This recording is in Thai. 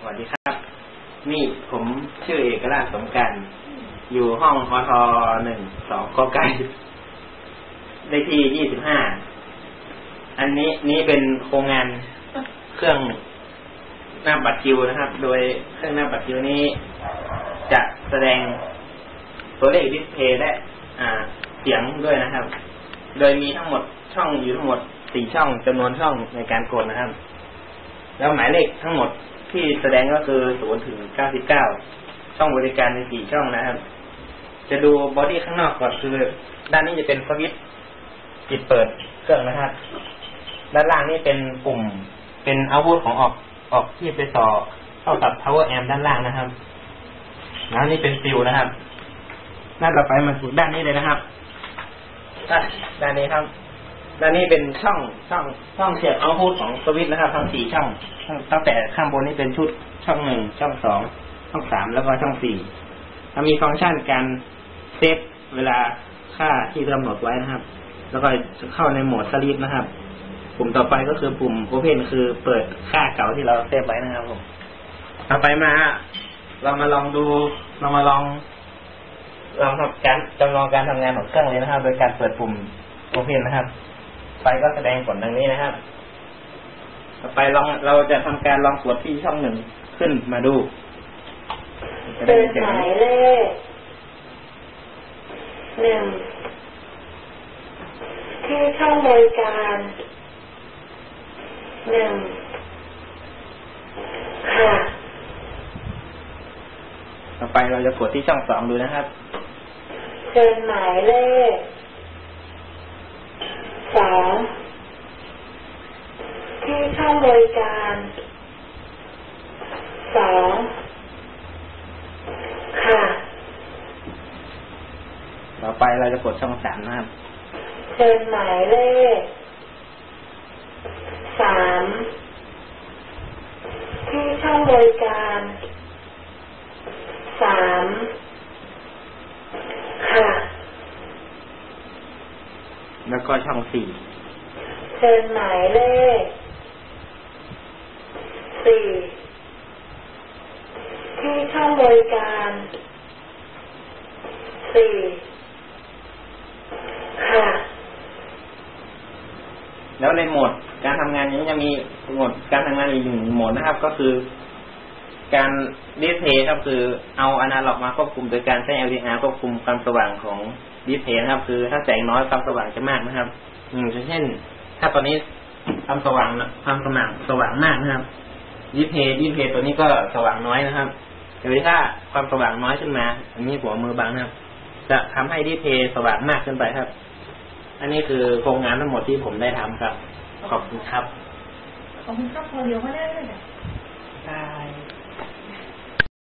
สวัสดีครับ นี่ผมชื่อเอกราชสมกันอยู่ห้องพทหนึ่งสองกไก่เลขที่ยี่สิบห้า อันนี้นี่เป็นโครงงานเครื่องหน้าบัตรคิวนะครับ โดยเครื่องหน้าบัตรคิวนี้ จะแสดงตัวเลขดิสเพย์และอ่าเสียงด้วยนะครับ โดยมีทั้งหมดช่องอยู่ทั้งหมดสี่ช่องจำนวนช่องในการกดนะครับ แล้วหมายเลขทั้งหมด ที่แสดงก็คือศูนย์ถึงเก้าสิบเก้าช่องบริการในสี่ช่องนะครับ จะดูบอดี้ข้างนอกก่อนคือ ด้านนี้จะเป็นสวิตช์ปิดเปิดเครื่องนะครับ ด้านล่างนี่เป็นปุ่มเป็นอาวุธของออกออกที่ไปต่อเข้ากับ power amp ด้านล่างนะครับแล้วนี่เป็นฟิวนะครับด้านต่อไปมาสู่ด้านนี้เลยนะครับด้านนี้ครับ ด้านนี้เป็นช่องช่องช่องเสียบเอาพุทของสวิตนะครับทั้งสี่ช่องตั้งแต่ข้างบนนี่เป็นชุดช่องหนึ่งช่องสองช่องสามแล้วก็ช่องสี่ถ้ามีฟังก์ชันการเซฟเวลาค่าที่กำหนดไว้นะครับ แล้วก็เข้าในโหมดสลิปนะครับปุ่มต่อไปก็คือปุ่ม Open คือเปิดค่าเก่าที่เราเซฟไว้นะครับผมต่อไปมา เรามาลองดูเรามาลองลองทำการจำลองการทำงานของเครื่องเลยนะครับ โดยการเปิดปุ่ม Open นะครับ ไฟก็แสดงผลดังนี้นะครับ ต่อไปลองเราจะทำการลองกดที่ช่องหนึ่งขึ้นมาดูเป็นหมายเลขหนึ่งที่ช่องบริการหนึ่งค่ะต่อไปเราจะกดที่ช่องสองดูนะครับเป็นหมายเลข สองที่ช่องบริการสองค่ะ ต่อไปเราจะกดช่องสามนะครับเป็นหมายเลขสามที่ช่องบริการสามค่ะ แล้วก็ช่องสี่เป็นหมายเลขสี่ที่ช่องบริการสี่ค่ะแล้วในโหมดการทำงานยังจะมีโหมดการทำงานอีกหนึ่งโหมดนะครับ ก็คือ การดิสเพย์ครับคือเอาอนาล็อกมาควบคุมโดยการใช้ LDR ควบคุมความสว่างของดิสเพย์นะครับ คือถ้าแสงน้อยความสว่างจะมากนะครับ อืมเช่น ถ้าตอนนี้ความสว่างความสว่างสว่างมากนะครับดิสเพย์ดิสเพย์ตัวนี้ก็สว่างน้อยนะครับแต่ถ้าความสว่างน้อยขึ้นมา อันนี้หัวมือบังนะครับ จะทำให้ดิสเพย์สว่างมากขึ้นไปครับ อันนี้คือโครงงานทั้งหมดที่ผมได้ทำครับ ขอบคุณครับขอบคุณครับพอเดียวก็ได้เลยบาย